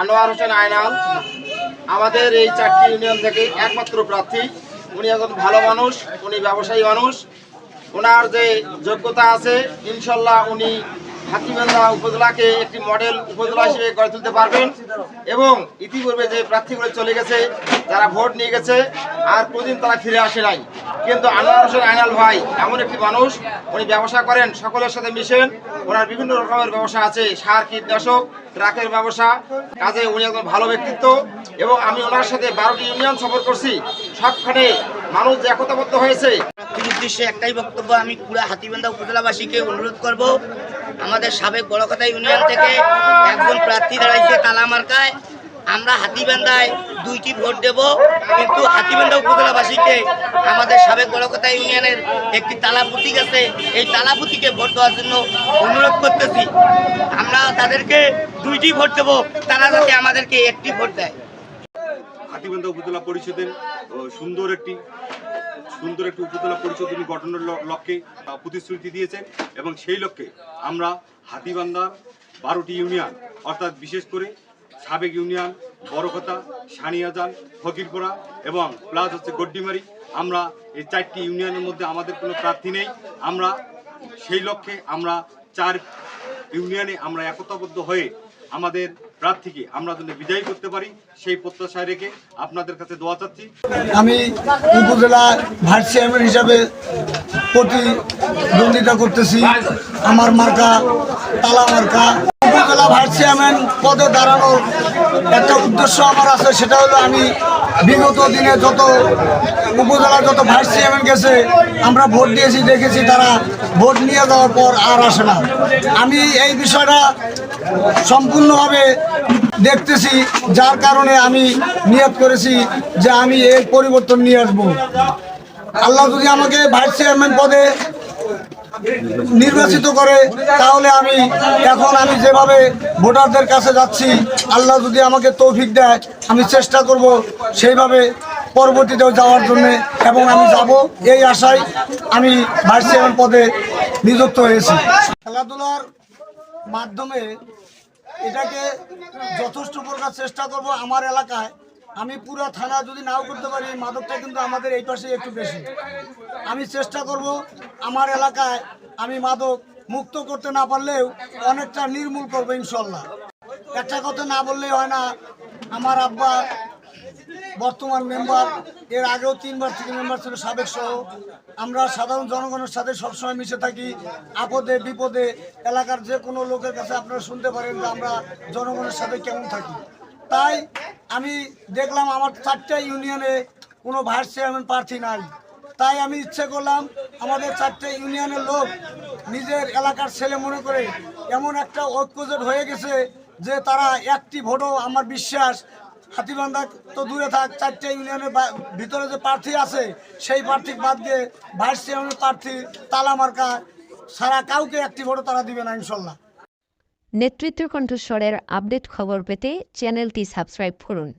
আনোয়ার হোসেন আয়নাল, আমাদের এই চারটি ইউনিয়ন থেকে একমাত্র প্রার্থী। উনি একজন ভালো মানুষ, উনি ব্যবসায়ী মানুষ। ওনার যে যোগ্যতা আছে, ইনশাল্লাহ উনি হাতিবান্ধা উপজেলাকে একটি মডেল উপজেলা হিসেবে গড়ে তুলতে পারবেন। এবং ইতিপূর্বে যে প্রার্থীগুলো চলে গেছে, যারা ভোট নিয়ে গেছে, আর কোনদিন তারা ফিরে আসে নাই। কিন্তু আনোয়ার হোসেন আইনাল ভাই এমন একটি মানুষ, উনি ব্যবসা করেন, সকলের সাথে মিশেন। ওনার বিভিন্ন রকমের ব্যবসা আছে, সার, কীটনাশক, ট্রাকের ব্যবসা। কাজে উনি একজন ভালো ব্যক্তিত্ব। এবং আমি ওনার সাথে বারোটি ইউনিয়ন সফর করছি। সবখানে মানুষ যে একতাবদ্ধ হয়েছে উদ্দেশ্যে একটাই বক্তব্য, আমি পুরা হাতিবান্ধা উপজেলাবাসীকে অনুরোধ করব আমাদের সাবেক বড়কথা ইউনিয়ন থেকে একজন প্রার্থী দাঁড়াইছে তালা মার্কায়। আমরা হাতিবান্ধায় দুইটি ভোট দেব, কিন্তু হাতিবান্ধা উপজেলাবাসীকে আমাদের সাবেক বড়কথা ইউনিয়নের একটি তালা বুথিক আছে এই তালা বুথিকে ভোট দেওয়ার জন্য অনুরোধ করতেছি। আমরা তাদেরকে দুইটি ভোট দেব, তারা যাতে আমাদেরকে একটি ভোট দেয়। হাতিবান্ধা উপজেলা পরিষদের সুন্দর একটি সুন্দর একটি উপজেলা পরিষদ উনি গঠনের লক্ষ্যে প্রতিশ্রুতি দিয়েছেন এবং সেই লক্ষ্যে আমরা হাতিবান্ধার বারোটি ইউনিয়ন, অর্থাৎ বিশেষ করে সাবেক ইউনিয়ন বড়কথা সানিয়াজান, ফকিরপুরা এবং প্লাস হচ্ছে গড্ডিমারি, আমরা এই চারটি ইউনিয়নের মধ্যে আমাদের কোনো প্রার্থী নেই। আমরা সেই লক্ষ্যে আমরা চার ইউনিয়নে আমরা একতাবদ্ধ হয়ে আমাদের প্রার্থীকে আমরা যেন বিজয়ী করতে পারি, সেই প্রত্যাশায় রেখে আপনাদের কাছে দোয়া চাচ্ছি। আমি উপজেলা ভাইস চেয়ারম্যান হিসাবে প্রতিদ্বন্দ্বিতা করতেছি। আমার মার্কা তালা মার্কা। উপজেলা ভাইস চেয়ারম্যান পদে দাঁড়ানোর একটা উদ্দেশ্য আমার আছে, সেটা হলো আমি বিগত দিনে যত উপজেলা যত ভাইস চেয়ারম্যান গেছে, আমরা ভোট দিয়েছি, দেখেছি তারা ভোট নিয়ে যাওয়ার পর আর আসে না। আমি এই বিষয়টা সম্পূর্ণভাবে দেখতেছি, যার কারণে আমি নিয়োগ করেছি যে আমি এই পরিবর্তন নিয়ে আসব। আল্লাহ যদি আমাকে ভাইস চেয়ারম্যান পদে নির্বাচিত করে, তাহলে আমি এখন আমি যেভাবে ভোটারদের কাছে যাচ্ছি, আল্লাহ যদি আমাকে তৌফিক দেয়, আমি চেষ্টা করব সেইভাবে পরবর্তীতেও যাওয়ার জন্য এবং আমি যাব এই আশায় আমি ভাইস চেয়ারম্যান পদে নিযুক্ত হয়েছি। খেলাধুলার মাধ্যমে এটাকে যথেষ্ট প্রকার চেষ্টা করব আমার এলাকায়। আমি পুরো থানা যদি নাও করতে পারি, মাদকটা কিন্তু আমাদের এই পাশে একটু বেশি। আমি চেষ্টা করব আমার এলাকায় আমি মাদক মুক্ত করতে না পারলেও অনেকটা নির্মূল করব ইনশাল্লাহ। একটা কথা না বললেই হয় না, আমার আব্বা বর্তমান মেম্বার, এর আগেও তিনবার থেকে মেম্বার ছিল সাবেক সহ। আমরা সাধারণ জনগণের সাথে সবসময় মিশে থাকি। আপদে, বিপদে, এলাকার যে কোনো লোকের কাছে আপনারা শুনতে পারেন যে আমরা জনগণের সাথে কেমন থাকি। তাই আমি দেখলাম আমার চারটা ইউনিয়নে কোনো ভাইস চেয়ারম্যান প্রার্থী নাই। তাই আমি ইচ্ছে করলাম আমাদের চারটে ইউনিয়নের লোক নিজের এলাকার ছেলে মনে করে এমন একটা ঐক্যজোট হয়ে গেছে যে তারা একটি ভোটও আমার বিশ্বাস হাতিবান্ধা তো দূরে থাক, চারটে ইউনিয়নের ভিতরে যে প্রার্থী আছে, সেই প্রার্থী বাদ দিয়ে ভাইস চেয়ারম্যান প্রার্থী, তালা মার্কা, সারা কাউকে একটি ভোটও তারা দিবে না, ইনশাল্লাহ। নেতৃত্ব কণ্ঠস্বরের আপডেট খবর পেতে চ্যানেলটি সাবস্ক্রাইব করুন।